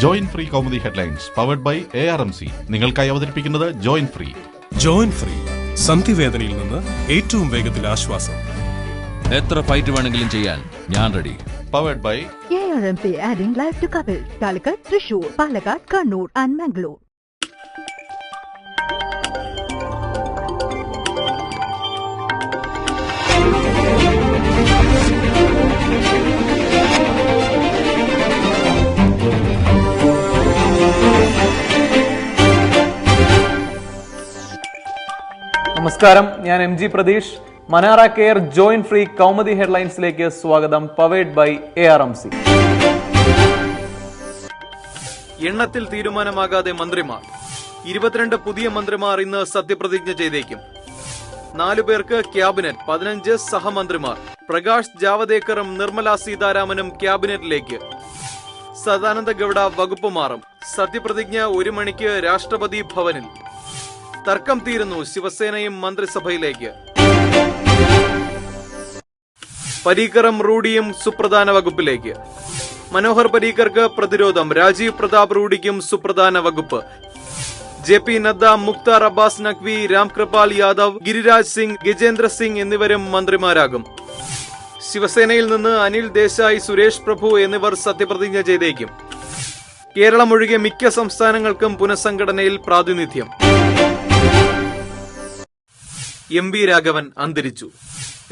Join free Kaumudi headlines powered by A R M C നിങ്ങൾക്കായി അവതരിപ്പിക്കുന്നത് join free join free സന്ധിവേദനയിൽ നിന്ന് ഏറ്റവും വേഗത്തിൽ ആശ്വാസം. എത്ര ഫൈറ്റ് വേണമെങ്കിലും ചെയ്യാൻ ഞാൻ ready powered by ARMC adding life to Kapil, Calicut, Thrissur Palakkad Kannur and Mangalore. നമസ്കാരം. ഞാൻ M G Pratheesh. മനാറ care joint free Kaumudi ഹെഡ്ലൈൻസിലേക്ക് സ്വാഗതം. Powered by A R M C. എണ്ണത്തിൽ തീരുമാനമാകാതെ മന്ത്രിമാർ. ഇരുപത്തിരണ്ട് പുതിയ മന്ത്രിമാർ ഇന്ന് സത്യപ്രതിജ്ഞ ചെയ്തേക്കും. നാലു പേർക്ക് ക്യാബിനറ്റ് പതിനഞ്ച് സഹമന്ത്രിമാർ. പ്രകാശ് ജാവദേക്കറും നിർമ്മല സീതാരാമനും ക്യാബിനറ്റിലേക്ക്. സദാനന്ദ ഗൌഡ വകുപ്പ് മാറും. സത്യപ്രതിജ്ഞ ഒരു മണിക്ക് രാഷ്ട്രപതി ഭവനിൽ. തർക്കം തീരുന്നു ശിവസേനയും മന്ത്രിസഭയിലേക്ക്. പരീക്കറും റൂഡിയും സുപ്രധാന വകുപ്പിലേക്ക്. മനോഹർ പരീക്കർക്ക് പ്രതിരോധം രാജീവ് പ്രതാപ് റൂഡിക്കും സുപ്രധാന വകുപ്പ്. ജെ പി നദ്ദ മുക്താർ അബ്ബാസ് നഖ്വി രാംകൃപാൽ യാദവ് ഗിരിരാജ് സിംഗ് ഗജേന്ദ്ര സിംഗ് എന്നിവരും മന്ത്രിമാരാകും. ശിവസേനയിൽ നിന്ന് അനിൽ ദേശായി സുരേഷ് പ്രഭു എന്നിവർ സത്യപ്രതിജ്ഞ ചെയ്തേക്കും. കേരളം ഒഴികെ മിക്ക സംസ്ഥാനങ്ങൾക്കും പുനഃസംഘടനയിൽ പ്രാതിനിധ്യം. എം വി രാഘവൻ അന്തരിച്ചു.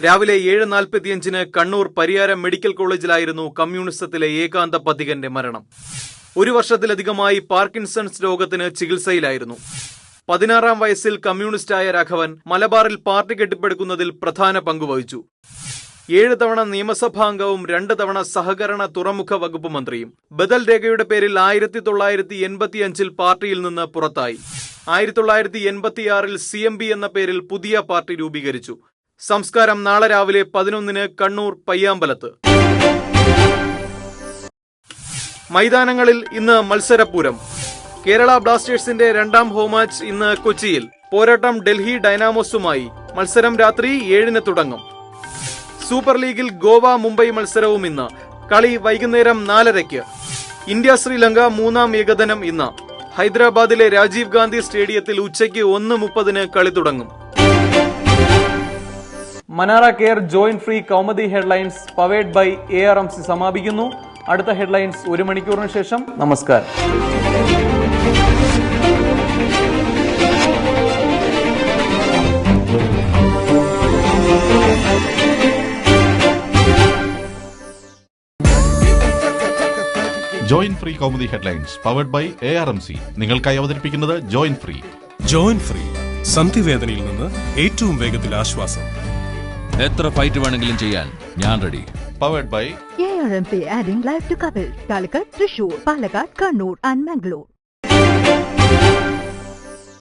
രാവിലെ ഏഴ് നാൽപ്പത്തിയഞ്ചിന് കണ്ണൂർ പരിയാരം മെഡിക്കൽ കോളേജിലായിരുന്നു കമ്മ്യൂണിസത്തിലെ ഏകാന്ത പതികന്റെ മരണം. ഒരു വർഷത്തിലധികമായി പാർക്കിൻസൺസ് രോഗത്തിന് ചികിത്സയിലായിരുന്നു. പതിനാറാം വയസ്സിൽ കമ്മ്യൂണിസ്റ്റായ രാഘവൻ മലബാറിൽ പാർട്ടി കെട്ടിപ്പടുക്കുന്നതിൽ പ്രധാന പങ്കുവഹിച്ചു. ഏഴ് തവണ നിയമസഭാംഗവും രണ്ട് തവണ സഹകരണ തുറമുഖ വകുപ്പ് മന്ത്രിയും. ബദൽ രേഖയുടെ പേരിൽ ആയിരത്തി തൊള്ളായിരത്തി എൺപത്തിയഞ്ചിൽ പാർട്ടിയിൽ നിന്ന് പുറത്തായി. ആയിരത്തി തൊള്ളായിരത്തി എൺപത്തിയാറിൽ സി എം ബി എന്ന പേരിൽ പുതിയ പാർട്ടി രൂപീകരിച്ചു. സംസ്കാരം നാളെ രാവിലെ പതിനൊന്നിന് കണ്ണൂർ പയ്യാമ്പലത്ത്. മൈതാനങ്ങളിൽ ഇന്ന് മത്സരപൂരം കേരള ബ്ലാസ്റ്റേഴ്സിന്റെ രണ്ടാം ഹോം മാച്ച് ഇന്ന് കൊച്ചിയിൽ. പോരാട്ടം ഡൽഹി ഡൈനാമോസുമായി. മത്സരം രാത്രി ഏഴിന് തുടങ്ങും. സൂപ്പർ ലീഗിൽ ഗോവ മുംബൈ മത്സരവും ഇന്ന്. കളി വൈകുന്നേരം നാലരയ്ക്ക്. ഇന്ത്യ ശ്രീലങ്ക മൂന്നാം ഏകദിനം ഇന്ന്. ഹൈദരാബാദിലെ രാജീവ് ഗാന്ധി സ്റ്റേഡിയത്തിൽ ഉച്ചയ്ക്ക് ഒന്ന് മുപ്പതിന് കളി തുടങ്ങും. മനാറ care joint free Kaumudi headlines powered by A R M C സമാപിക്കുന്നു. അടുത്ത ഹെഡ്ലൈൻസ് ഒരു മണിക്കൂറിന് ശേഷം. നമസ്കാരം. Join free Kaumudi headlines powered by A R M C നിങ്ങൾക്കായി അവതരിപ്പിക്കുന്നത് ജോയിൻ ഫ്രീ ജോയിൻ ഫ്രീ സന്ധിവേദനയിൽ നിന്ന് ഏറ്റവും വേഗത്തിൽ ആശ്വാസം. എത്ര ഫൈറ്റ് വേണമെങ്കിലും ചെയ്യാൻ ഞാൻ ready powered by ARMC adding life to Kapil, Calicut, Thrissur Palakkad Kannur and Mangalore.